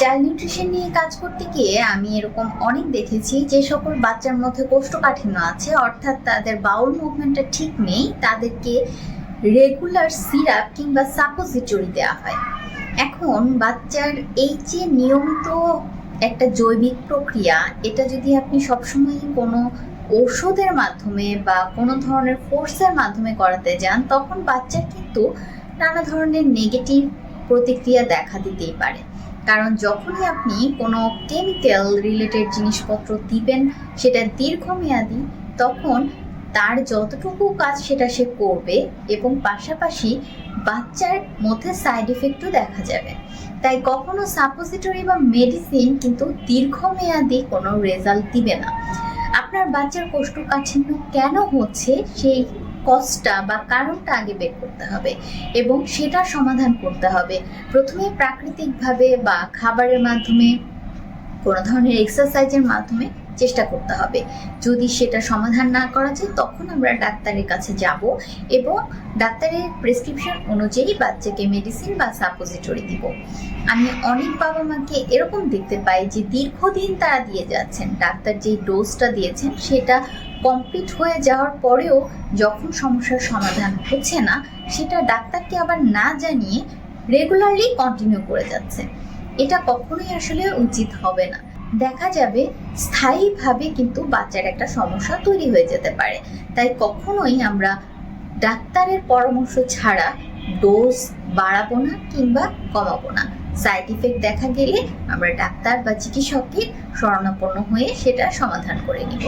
Child nutrition নিয়ে কাজ করতে গিয়ে আমি এরকম অনেক দেখেছি যে সকল বাচ্চার মধ্যে কোষ্ঠকাঠিন্য আছে, অর্থাৎ তাদের বাউল মুভমেন্টটা ঠিক নেই, তাদেরকে রেগুলার সিরাপ কিংবা সাপোজিটরি দেওয়া হয়। এখন বাচ্চার এই যে নিয়মিত একটা জৈবিক প্রক্রিয়া, এটা যদি আপনি সবসময় কোনো ওষুধের মাধ্যমে বা কোনো ধরনের ফোর্সের মাধ্যমে করাতে যান, তখন বাচ্চার কিন্তু নানা ধরনের নেগেটিভ প্রতিক্রিয়া দেখা দিতেই পারে। কারণ যখনই আপনি কোনো কেমিক্যাল রিলেটেড জিনিসপত্র দিবেন, সেটা দীর্ঘমেয়াদী, তখন তার যতটুকু কাজ সেটা সে করবে এবং পাশাপাশি বাচ্চার মধ্যে সাইড এফেক্টও দেখা যাবে। তাই কখনো সাপোজিটরি বা মেডিসিন কিন্তু দীর্ঘমেয়াদী কোনো রেজাল্ট দিবে না। আপনার বাচ্চার কোষ্ঠকাঠিন্য কেন হচ্ছে, সেই কজটা বা কারণটা আগে বের করতে হবে এবং সেটার সমাধান করতে হবে। প্রথমে প্রাকৃতিকভাবে বা খাবারের মাধ্যমে, কোনো ধরনের এক্সারসাইজের মাধ্যমে চেষ্টা করতে হবে। যদি সেটা সমাধান না করা যায়, তখন আমরা ডাক্তারের কাছে যাব এবং ডাক্তারের প্রেসক্রিপশন অনুযায়ী বাচ্চাকে মেডিসিন বা সাপোজিটরি দিব। আমি অনেক বাবা মাকে এরকম দেখতে পাই যে দীর্ঘদিন তারা দিয়ে যাচ্ছেন। ডাক্তার যেই ডোজটা দিয়েছেন, সেটা কমপ্লিট হয়ে যাওয়ার পরেও যখন সমস্যার সমাধান হচ্ছে না, সেটা ডাক্তারকে আবার না জানিয়ে রেগুলারলি কন্টিনিউ করে যাচ্ছে। এটা কখনোই আসলে উচিত হবে না। দেখা যাবে স্থায়ীভাবে কিন্তু বাচ্চার একটা সমস্যা তৈরি হয়ে যেতে পারে। তাই কখনোই আমরা ডাক্তারের পরামর্শ ছাড়া ডোজ বাড়াবো না কিংবা কমাবো না। সাইড ইফেক্ট দেখা গেলে আমরা ডাক্তার বা চিকিৎসককে শরণাপন্ন হয়ে সেটা সমাধান করে নিব।